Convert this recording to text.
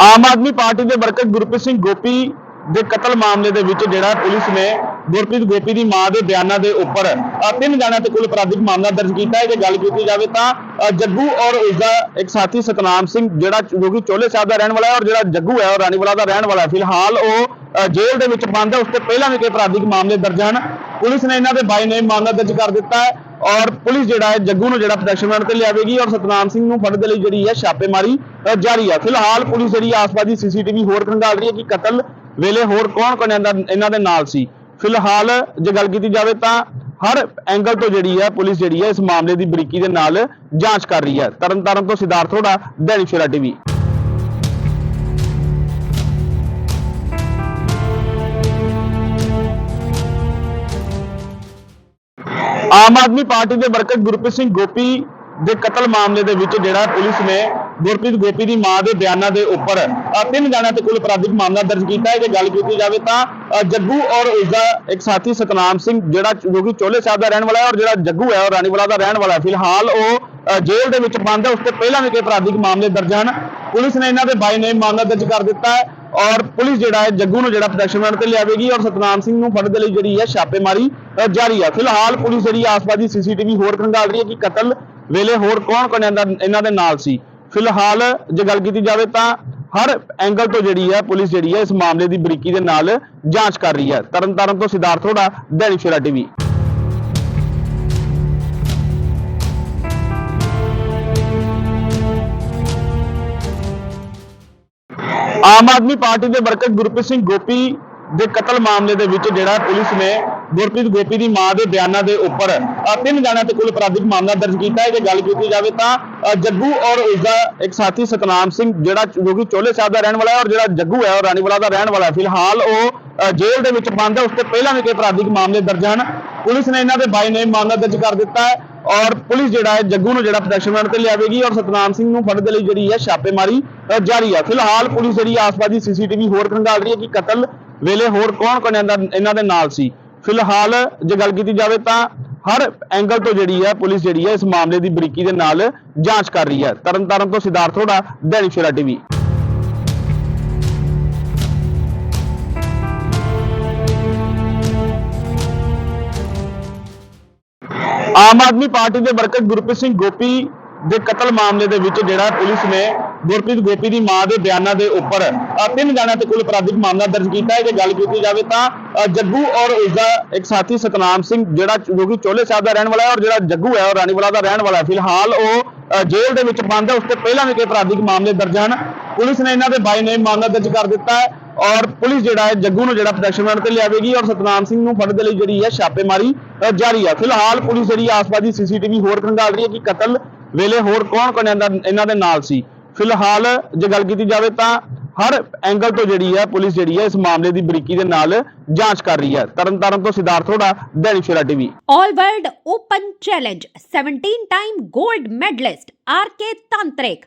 ਆਮ Aadmi party ਦੇ worker Gurpreet Singh Gopi ਦੇ ਕਤਲ ਮਾਮਲੇ ਦੇ ਵਿੱਚ ਜਿਹੜਾ ਪੁਲਿਸ ਨੇ ਗੁਰਪ੍ਰੀਤ ਗੋਪੀ ਦੀ ਮਾਂ ਦੇ ਬਿਆਨਾਂ ਦੇ ਉੱਪਰ ਤਿੰਨ ਜਣਿਆਂ ਤੇ ਕੁੱਲ ਅਪਰਾਧਿਕ ਮਾਮਲਾ ਦਰਜ ਕੀਤਾ। ਹੈ ਜੇ ਗੱਲ ਕੀਤੀ ਜਾਵੇ ਤਾਂ ਜੱਗੂ ਔਰ ਉਸਦਾ ਇੱਕ ਸਾਥੀ ਸਤਨਾਮ ਸਿੰਘ, ਜਿਹੜਾ ਜੋ ਕਿ ਚੋਲੇ ਸਾਹਿਬ ਦਾ ਰਹਿਣ ਵਾਲਾ ਹੈ ਔਰ ਜਿਹੜਾ ਜੱਗੂ ਹੈ ਉਹ ਰਾਣੀਵਾਲਾ ਦਾ ਰਹਿਣ ਵਾਲਾ ਹੈ। ਫਿਲਹਾਲ ਉਹ ਜੇਲ੍ਹ ਦੇ ਵਿੱਚ ਬੰਦ ਹੈ, ਉਸ ਤੋਂ ਪਹਿਲਾਂ ਵੀ ਕਈ ਅਪਰਾਧਿਕ ਮਾਮਲੇ ਦਰਜ ਹਨ। ਪੁਲਿਸ ਨੇ ਇਹਨਾਂ ਦੇ ਬਾਈ ਨੇਮ ਮਾਮਲਾ ਦਰਜ ਕਰ ਦਿੱਤਾ ਹੈ। ਔਰ ਪੁਲਿਸ ਜਿਹੜਾ ਹੈ, ਜੱਗੂ ਨੂੰ ਜਿਹੜਾ ਪ੍ਰੋਟੈਕਸ਼ਨ ਤੇ ਲਿਆਵੇਗੀ ਔਰ ਸਤਨਾਮ ਸਿੰਘ ਨੂੰ ਫੜਨ ਦੇ ਲਈ ਜਿਹੜੀ ਹੈ, ਛਾਪੇਮਾਰੀ ਜਾਰੀ ਹੈ। ਫਿਲਹਾਲ ਪੁਲਿਸ ਜਿਹੜੀ ਆਸ-ਪਾਸ ਦੀ ਸੀਸੀਟੀਵੀ ਹੋਰ ਖੰਗਾਲ ਰਹੀ ਹੈ ਕਿ ਕਤਲ ਵੇਲੇ ਹੋਰ ਕੌਣ ਕੌਣ ਇਹਨਾਂ ਦੇ ਨਾਲ ਸੀ। ਫਿਲਹਾਲ ਜੇ ਗੱਲ ਕੀਤੀ ਜਾਵੇ ਤਾਂ ਹਰ ਐਂਗਲ ਤੋਂ ਜਿਹੜੀ ਹੈ, ਪੁਲਿਸ ਜਿਹੜੀ ਹੈ, ਇਸ ਮਾਮਲੇ ਦੀ ਬਰੀਕੀ ਦੇ ਨਾਲ ਜਾਂਚ ਕਰ ਰਹੀ ਹੈ। ਤਰਨਤਾਰਨ ਤੋਂ ਸਿਧਾਰਥ ਥੋੜਾ ਦੈਨਿਕ ਸਵੇਰਾ ਟੀਵੀ। ਆਮ ਆਦਮੀ ਪਾਰਟੀ ਦੇ ਵਰਕਰ ਗੁਰਪ੍ਰੀਤ ਸਿੰਘ ਗੋਪੀ ਦੇ ਕਤਲ ਮਾਮਲੇ ਦੇ ਵਿੱਚ ਜਿਹੜਾ ਪੁਲਿਸ ਨੇ ਗੁਰਪ੍ਰੀਤ ਗੋਪੀ ਦੀ ਮਾਂ ਦੇ ਬਿਆਨਾਂ ਦੇ ਉੱਪਰ ਅ, ਤਿੰਨ ਜਣਿਆਂ ਤੇ ਕੁੱਲ ਅਪਰਾਧਿਕ ਮਾਮਲਾ ਦਰਜ ਕੀਤਾ ਹੈ। ਜੇ ਗੱਲ ਕੀਤੀ ਜਾਵੇ ਤਾਂ ਅ, ਜੱਗੂ ਔਰ ਉਸਦਾ ਇੱਕ ਸਾਥੀ ਸਤਨਾਮ ਸਿੰਘ ਜਿਹੜਾ ਜੋ ਕਿ ਚੋਲੇ ਸਾਹਿਬ ਦਾ ਰਹਿਣ ਵਾਲਾ ਹੈ ਔਰ ਜਿਹੜਾ ਜੱਗੂ ਹੈ ਉਹ ਰਾਣੀਵਾਲਾ ਦਾ ਰਹਿਣ ਵਾਲਾ ਹੈ। ਫਿਲਹਾਲ ਉਹ ਜੇਲ੍ਹ ਦੇ ਵਿੱਚ ਬੰਦ ਹੈ, ਉਸ ਤੋਂ ਪਹਿਲਾਂ ਵੀ ਕਈ ਅਪਰਾਧਿਕ ਮਾਮਲੇ ਦਰਜ ਹਨ। ਪੁਲਿਸ ਨੇ ਇਹਨਾਂ ਦੇ ਬਾਈ ਨੇਮ ਮਾਮਲਾ ਦਰਜ ਕਰ ਦਿੱਤਾ ਹੈ ਔਰ ਪੁਲਿਸ ਜਿਹੜਾ ਹੈ, ਜੱਗੂ ਨੂੰ ਜਿਹੜਾ ਪ੍ਰੋਟੈਕਸ਼ਨ ਤੇ ਲਿਆਵੇਗੀ ਔਰ ਸਤਨਾਮ ਸਿੰਘ ਨੂੰ ਫੜਨ ਦੇ ਲਈ ਜਿਹੜੀ ਹੈ, ਛਾਪੇਮਾਰੀ ਜਾਰੀ ਹੈ। ਫਿਲਹਾਲ ਪੁਲਿਸ ਜਿਹੜੀ ਆਸ-ਪਾਸ ਦੀ ਸੀਸੀਟੀਵੀ ਹੋਰ ਖੰਗਾਲ ਰਹੀ ਹੈ ਕਿ ਕਤਲ ਵੇਲੇ ਹੋਰ ਕੌਣ ਕੌਣ ਇਹਨਾਂ ਦਾ- ਇਹਨਾਂ ਦੇ ਨਾਲ ਸੀ। ਫਿਲਹਾਲ ਜੇ ਗੱਲ ਕੀਤੀ ਜਾਵੇ ਤਾਂ ਹਰ ਐਂਗਲ ਤੋਂ ਜਿਹੜੀ ਹੈ, ਪੁਲਿਸ ਜਿਹੜੀ ਹੈ, ਇਸ ਮਾਮਲੇ ਦੀ ਬਰੀਕੀ ਦੇ ਨਾਲ ਜਾਂਚ ਕਰ ਰਹੀ ਹੈ। ਤਰਨਤਾਰਨ ਤੋਂ ਸਿਧਾਰਥ ਥੋੜਾ ਸ਼ੇਰਾ ਸਵੇਰਾ ਟੀਵੀ। ਆਮ ਆਦਮੀ ਪਾਰਟੀ ਦੇ ਵਰਕਰ ਗੁਰਪ੍ਰੀਤ ਸਿੰਘ ਗੋਪੀ ਦੇ ਕਤਲ ਮਾਮਲੇ ਦੇ ਵਿੱਚ ਜਿਹੜਾ ਪੁਲਿਸ ਨੇ ਗੁਰਪ੍ਰੀਤ ਗੋਪੀ ਦੀ ਮਾਂ ਦੇ ਬਿਆਨਾਂ ਦੇ ਉੱਪਰ ਤਿੰਨ ਜਣਿਆਂ ਤੇ ਕੁੱਲ ਅਪਰਾਧਿਕ ਮਾਮਲਾ ਦਰਜ ਕੀਤਾ ਹੈ। ਜੇ ਗੱਲ ਕੀਤੀ ਜਾਵੇ ਤਾਂ ਜੱਗੂ ਔਰ ਉਸਦਾ ਇੱਕ ਸਾਥੀ ਸਤਨਾਮ ਸਿੰਘ, ਜਿਹੜਾ ਜੋ ਕਿ ਚੋਲੇ ਸਾਹਿਬ ਦਾ ਰਹਿਣ ਵਾਲਾ ਹੈ ਔਰ ਜਿਹੜਾ ਜੱਗੂ ਹੈ ਉਹ ਰਾਣੀਵਾਲਾ ਦਾ ਰਹਿਣ ਵਾਲਾ ਹੈ। ਫਿਲਹਾਲ ਉਹ ਜੇਲ੍ਹ ਦੇ ਵਿੱਚ ਬੰਦ ਹੈ। ਉਸ ਤੋਂ ਪਹਿਲਾਂ ਵੀ ਕਈ ਅਪਰਾਧਿਕ ਮਾਮਲੇ ਦਰਜ ਹਨ। ਪੁਲਿਸ ਨੇ ਇਹਨਾਂ ਦੇ ਬਾਈ ਨੇਮ ਮਾਮਲਾ ਦਰਜ ਕਰ ਦਿੱਤਾ ਹੈ ਔਰ ਪੁਲਿਸ ਜਿਹੜਾ ਹੈ ਜੱਗੂ ਨੂੰ ਜਿਹੜਾ ਪ੍ਰੋਟੈਕਸ਼ਨ ਤੇ ਲਿਆਵੇਗੀ ਔਰ ਸਤਨਾਮ ਸਿੰਘ ਨੂੰ ਫੜਨ ਦੇ ਲਈ ਜਿਹੜੀ ਹੈ ਛਾਪੇਮਾਰੀ ਜਾਰੀ ਹੈ ਫਿਲਹਾਲ ਪੁਲਿਸ ਜਿਹੜੀ ਆਸ-ਪਾਸ ਦੀ ਸੀਸੀਟੀਵੀ ਹੋਰ ਖੰਗਾਲ ਰਹੀ ਹੈ ਕਿ ਕਤਲ ਵੇਲੇ ਹੋਰ ਕੌਣ ਕੌਣ ਇਹਨਾਂ ਦਾ- ਇਹਨਾਂ ਦੇ ਨਾਲ ਸੀ। ਫਿਲਹਾਲ ਜੇ ਗੱਲ ਕੀਤੀ ਜਾਵੇ ਤਾਂ ਹਰ ਐਂਗਲ ਤੋਂ ਜਿਹੜੀ ਹੈ ਪੁਲਿਸ ਜਿਹੜੀ ਹੈ ਇਸ ਮਾਮਲੇ ਦੀ ਬਰੀਕੀ ਦੇ ਨਾਲ ਜਾਂਚ ਕਰ ਰਹੀ ਹੈ। ਤਰਨਤਾਰਨ ਤੋਂ ਸਿਧਾਰਥ ਥੋੜਾ ਦੈਨਿਕ ਸਵੇਰਾ ਟੀਵੀ। ਆਮ ਆਦਮੀ ਪਾਰਟੀ ਦੇ ਵਰਕਰ ਗੁਰਪ੍ਰੀਤ ਸਿੰਘ ਗੋਪੀ ਦੇ ਕਤਲ ਮਾਮਲੇ ਦੇ ਵਿੱਚ ਜਿਹੜਾ ਪੁਲਿਸ ਨੇ ਗੁਰਪ੍ਰੀਤ ਗੋਪੀ ਦੀ ਮਾਂ ਦੇ ਬਿਆਨਾਂ ਦੇ ਉੱਪਰ ਤਿੰਨ ਜਣਿਆਂ ਤੇ ਕੁੱਲ ਅਪਰਾਧਿਕ ਮਾਮਲਾ ਦਰਜ ਕੀਤਾ ਹੈ। ਜੇ ਗੱਲ ਕੀਤੀ ਜਾਵੇ ਤਾਂ ਜੱਗੂ ਔਰ ਉਸਦਾ ਇੱਕ ਸਾਥੀ ਸਤਨਾਮ ਸਿੰਘ, ਜਿਹੜਾ ਜੋ ਕਿ ਚੋਲੇ ਸਾਹਿਬ ਦਾ ਰਹਿਣ ਵਾਲਾ ਹੈ ਔਰ ਜਿਹੜਾ ਜੱਗੂ ਹੈ ਉਹ ਰਾਣੀਵਾਲਾ ਦਾ ਰਹਿਣ ਵਾਲਾ ਹੈ। ਫਿਲਹਾਲ ਉਹ ਜੇਲ੍ਹ ਦੇ ਵਿੱਚ ਬੰਦ ਹੈ। ਉਸ ਤੋਂ ਪਹਿਲਾਂ ਵੀ ਕਈ ਅਪਰਾਧਿਕ ਮਾਮਲੇ ਦਰਜ ਹਨ। ਪੁਲਿਸ ਨੇ ਇਹਨਾਂ ਦੇ ਬਾਈ ਨੇਮ ਮਾਮਲਾ ਦਰਜ ਕਰ ਦਿੱਤਾ ਹੈ। ਔਰ ਪੁਲਿਸ ਜਿਹੜਾ ਹੈ ਜੱਗੂ ਨੂੰ ਜਿਹੜਾ ਪ੍ਰੋਟੈਕਸ਼ਨ ਤੇ ਲਿਆਵੇਗੀ ਔਰ ਸਤਨਾਮ ਸਿੰਘ ਨੂੰ ਫੜਨ ਦੇ ਲਈ ਜਿਹੜੀ ਹੈ ਛਾਪੇਮਾਰੀ ਅ, ਜਾਰੀ ਹੈ ਫਿਲਹਾਲ ਪੁਲਿਸ ਜਿਹੜੀ ਆਸ-ਪਾਸ ਦੀ ਸੀਸੀਟੀਵੀ ਹੋਰ ਖੰਗਾਲ ਰਹੀ ਹੈ ਕਿ ਕਤਲ ਵੇਲੇ ਹੋਰ ਕੌਣ ਕੌਣ ਇਹਨਾਂ ਦਾ- ਇਹਨਾਂ ਦੇ ਨਾਲ ਸੀ। ਫਿਲਹਾਲ ਜੇ ਗੱਲ ਕੀਤੀ ਜਾਵੇ ਤਾਂ ਹਰ ਐਂਗਲ ਤੋਂ ਜਿਹੜੀ ਹੈ ਪੁਲਿਸ ਜਿਹੜੀ ਹੈ ਇਸ ਮਾਮਲੇ ਦੀ ਬਰੀਕੀ ਦੇ ਨਾਲ ਜਾਂਚ ਕਰ ਰਹੀ ਹੈ। ਤਰਨਤਾਰਨ ਤੋਂ ਸਿਧਾਰਥ ਥੋੜਾ Dainik Savera TV. All World Open Challenge 17 time gold medalist RK Tantrik